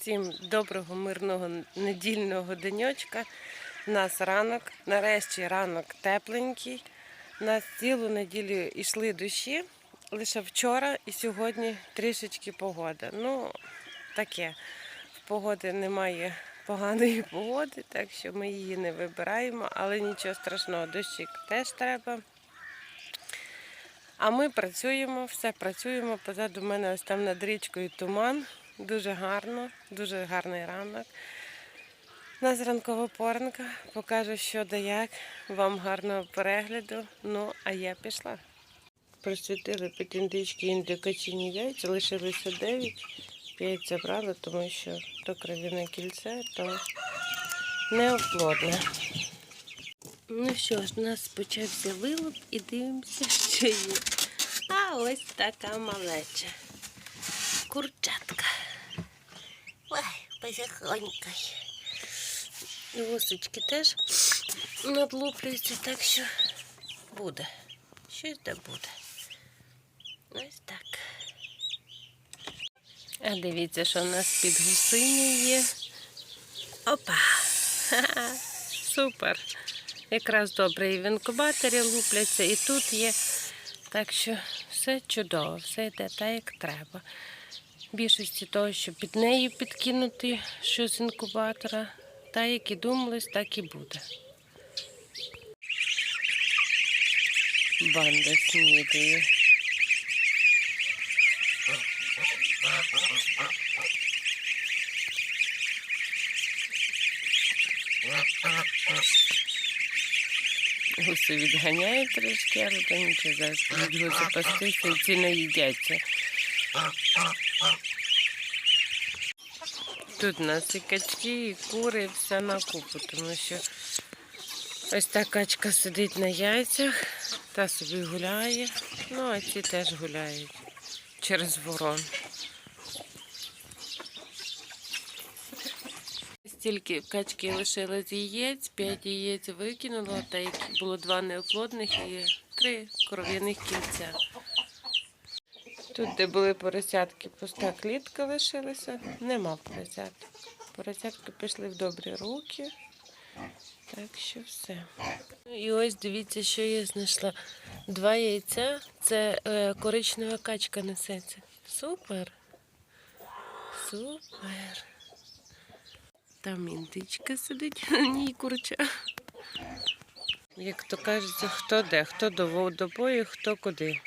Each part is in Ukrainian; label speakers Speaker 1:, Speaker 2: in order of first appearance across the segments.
Speaker 1: Всім доброго, мирного недільного денечка. У нас ранок, нарешті ранок тепленький. У нас цілу неділю йшли дощі. Лише вчора і сьогодні трішечки погода. Ну, таке. В погоди немає поганої погоди, так що ми її не вибираємо, але нічого страшного, дощик теж треба. А ми працюємо, все працюємо. Позаду мене ось там над річкою туман. Дуже гарно, дуже гарний ранок. У нас ранкова порнка. Покажу, що да як. Вам гарного перегляду. Ну, а я пішла. Просвітили під індички індикаційні яйця, лишилося 9. 5 забрали, тому що то кров'яне кільце, то неоплодне. Ну що ж, у нас почався вилуп і дивимося, що є. А ось така малеча. Курчатка. Ой, потихоньку. Теж надлуплюються, так що буде. Щось де буде. Ось так. А дивіться, що у нас під гусині є. Опа! Супер! Якраз добре і в інкубаторі лупляться, і тут є. Так що все чудово, все йде так, як треба. Більшості того, що під нею підкинути щось з інкубатора, так як і думалось, так і буде. Банда снідає. Гуси відганяють трошки, але то нічого зараз гуси пастися і ці не їдяться. Тут у нас і качки, і кури, і все на купу, тому що ось та качка сидить на яйцях, та собі гуляє, ну а ці теж гуляють через ворон. Стільки качки лишили з яєць, п'ять яєць викинуло, та було два неоплодних і три коров'яних кільця. Тут, де були поросятки, пуста клітка лишилася, нема поросяток. Поросятки пішли в добрі руки. Так що все. Ну, І ось дивіться, що я знайшла. Два яйця це е, коричнева качка несеться. Супер. Супер. Там індичка сидить, на ній курча. Як то кажеться, хто де, хто до водопою, хто куди.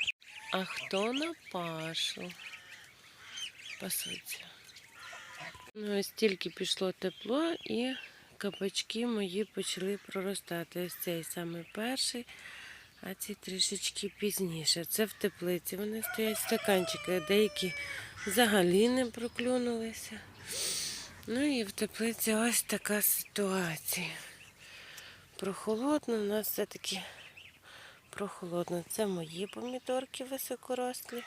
Speaker 1: А хто на пашу? Пасуться. Ну, ось тільки пішло тепло і кабачки мої почали проростати. Ось цей саме перший, а ці трішечки пізніше. Це в теплиці. Вони стоять стаканчики, деякі взагалі не проклюнулися. Ну і в теплиці ось така ситуація. Прохолодно, у нас все-таки прохолодно. Це мої помідорки високорослі.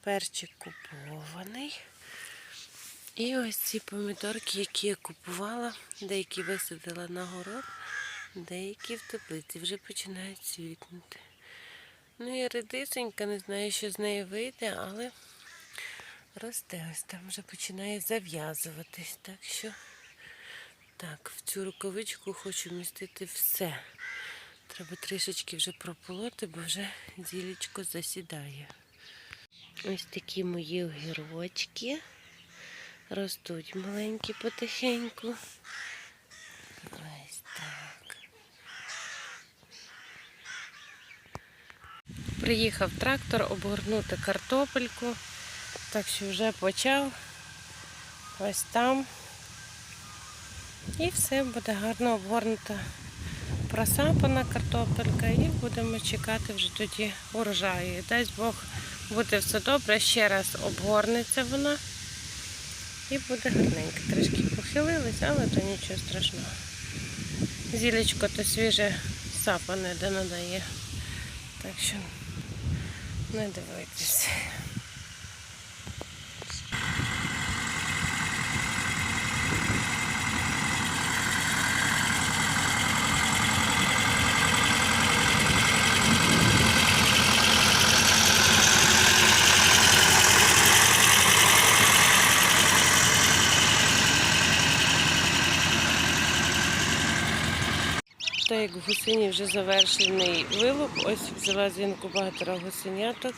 Speaker 1: Перчик купований. І ось ці помідорки, які я купувала, деякі висадила на город, деякі в теплиці вже починають цвітнути. Ну і редисенька, не знаю, що з неї вийде, але росте ось там вже починає зав'язуватись. Так що так, в цю рукавичку хочу вмістити все. Треба трішечки вже прополоти, бо вже зілечко засідає. Ось такі мої огірочки. Ростуть маленькі потихеньку. Ось так. Приїхав трактор обгорнути картопельку. Так що вже почав ось там. І все буде гарно обгорнута просапана картопелька і будемо чекати вже тоді урожаю. Дасть Бог буде все добре, ще раз обгорнеться вона і буде гарненько. Трішки похилилась, але то нічого страшного. Зілечко то свіже сапане де надає. Так що не дивитесь. Так як в гусині вже завершений вилуп, ось взяла з інкубатора гусеняток,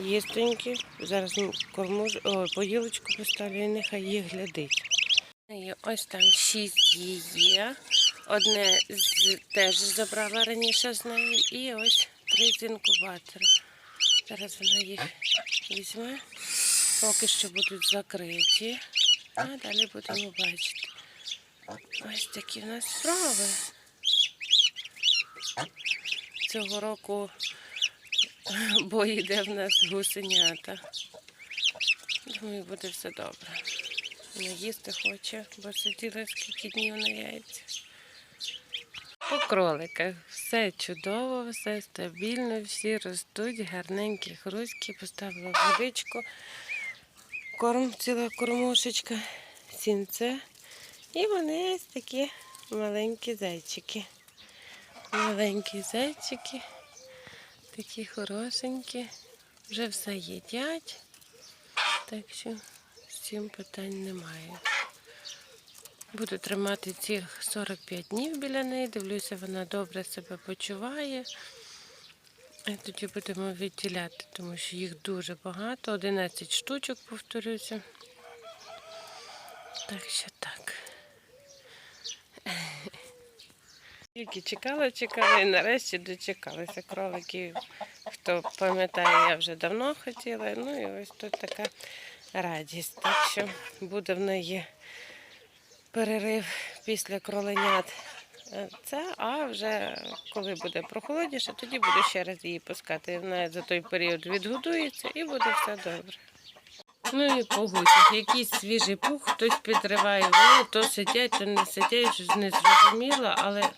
Speaker 1: їстенькі. Зараз корму, ой, поїлочку поставлю і нехай їх глядить. Ось там шість є. Одне з, теж забрала раніше з неї, і ось три з інкубатора. Зараз вона їх візьме. Поки що будуть закриті, а далі будемо бачити. Ось такі в нас справи. Цього року бой йде в нас гусенята. Думаю, буде все добре. Вона їсти хоче, бо сиділа скільки днів на яйцях. По кроликах все чудово, все стабільно, всі ростуть, гарненькі, хрусткі, поставила водичку, корм, ціла кормушечка, сінце. І вони ось такі маленькі зайчики. Маленькі зайчики, такі хорошенькі, вже все їдять, так що з цим питань немає. Буду тримати цих 45 днів біля неї. Дивлюся, вона добре себе почуває. І тоді будемо відділяти, тому що їх дуже багато. 11 штучок, повторюся. Так що так. Тільки чекала, чекала і нарешті дочекалася кроликів. Хто пам'ятає, я вже давно хотіла. Ну і ось тут така радість. Так що буде в неї перерив після кроленят. Е, Це, а вже коли буде прохолодніше, тоді буду ще раз її пускати. Вона за той період відгодується і буде все добре. Ну і по. Якийсь свіжий пух, хтось підриває, вони то сидять, то не сидять, не зрозуміло, але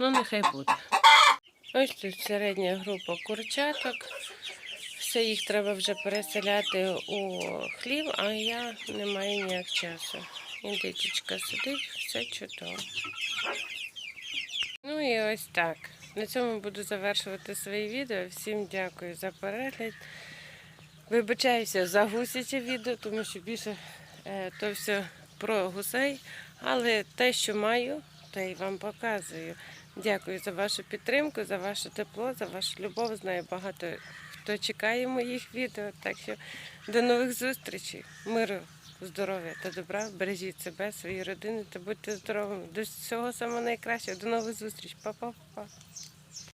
Speaker 1: ну нехай буде. Ось тут середня група курчаток. Все їх треба вже переселяти у хлів, а я не маю ніяк часу. Індичечка сидить, все чудово. Ну і ось так. На цьому буду завершувати своє відео. Всім дякую за перегляд. Вибачаюся за гусяче відео, тому що більше е, то все про гусей. Але те, що маю, те й вам показую. Дякую за вашу підтримку, за ваше тепло, за вашу любов. Знаю багато хто чекає моїх відео. Так що до нових зустрічей. Миру, здоров'я та добра. Бережіть себе, свої родини та будьте здоровими. До всього самого найкращого. До нових зустрічей. Па-па-па.